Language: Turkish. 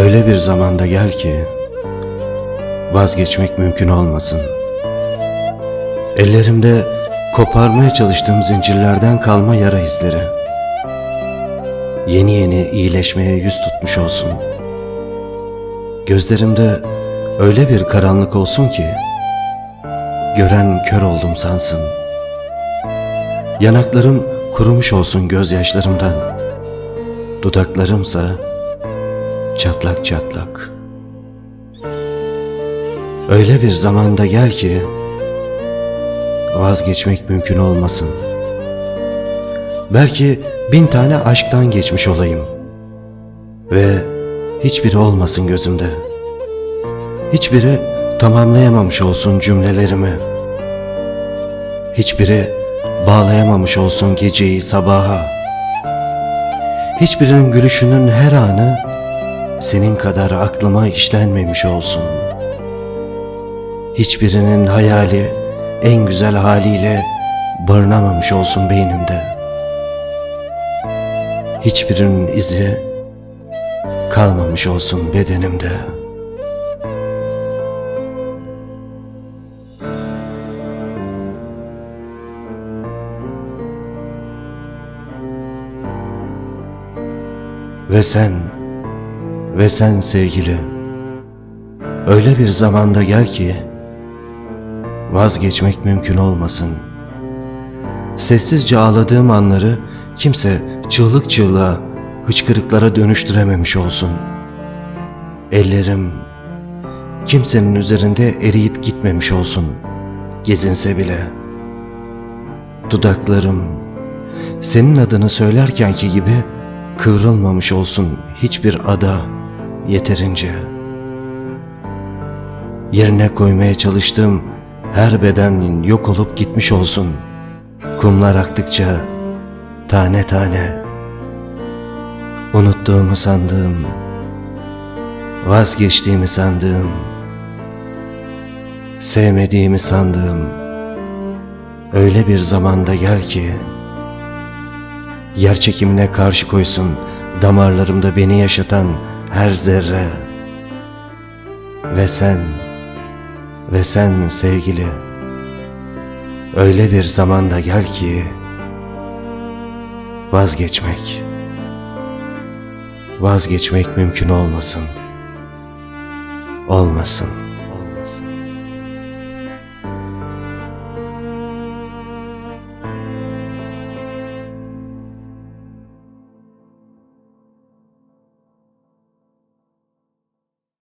Öyle bir zamanda gel ki vazgeçmek mümkün olmasın. Ellerimde koparmaya çalıştığım zincirlerden kalma yara izleri. Yeni yeni iyileşmeye yüz tutmuş olsun. Gözlerimde öyle bir karanlık olsun ki gören kör oldum sansın. Yanaklarım kurumuş olsun gözyaşlarımdan. Dudaklarımsa çatlak çatlak. Öyle bir zamanda gel ki vazgeçmek mümkün olmasın. Belki bin tane aşktan geçmiş olayım ve hiçbiri olmasın gözümde. Hiçbiri tamamlayamamış olsun cümlelerimi. Hiçbiri bağlayamamış olsun geceyi sabaha. Hiçbirinin gülüşünün her anı senin kadar aklıma işlenmemiş olsun. Hiçbirinin hayali en güzel haliyle barınamamış olsun beynimde. Hiçbirinin izi kalmamış olsun bedenimde. Ve sen, ve sen sevgili, öyle bir zamanda gel ki, vazgeçmek mümkün olmasın. Sessizce ağladığım anları kimse çığlık çığlığa, hıçkırıklara dönüştürememiş olsun. Ellerim kimsenin üzerinde eriyip gitmemiş olsun, gezinse bile. Dudaklarım senin adını söylerkenki gibi kıvrılmamış olsun hiçbir ada yeterince. Yerine koymaya çalıştığım her beden yok olup gitmiş olsun. Kumlar aktıkça tane tane. Unuttuğumu sandığım, vazgeçtiğimi sandığım, sevmediğimi sandığım öyle bir zamanda gel ki yer çekimine karşı koysun damarlarımda beni yaşatan her zerre. Ve sen ve sen sevgili öyle bir zamanda gel ki vazgeçmek vazgeçmek mümkün olmasın. Olmasın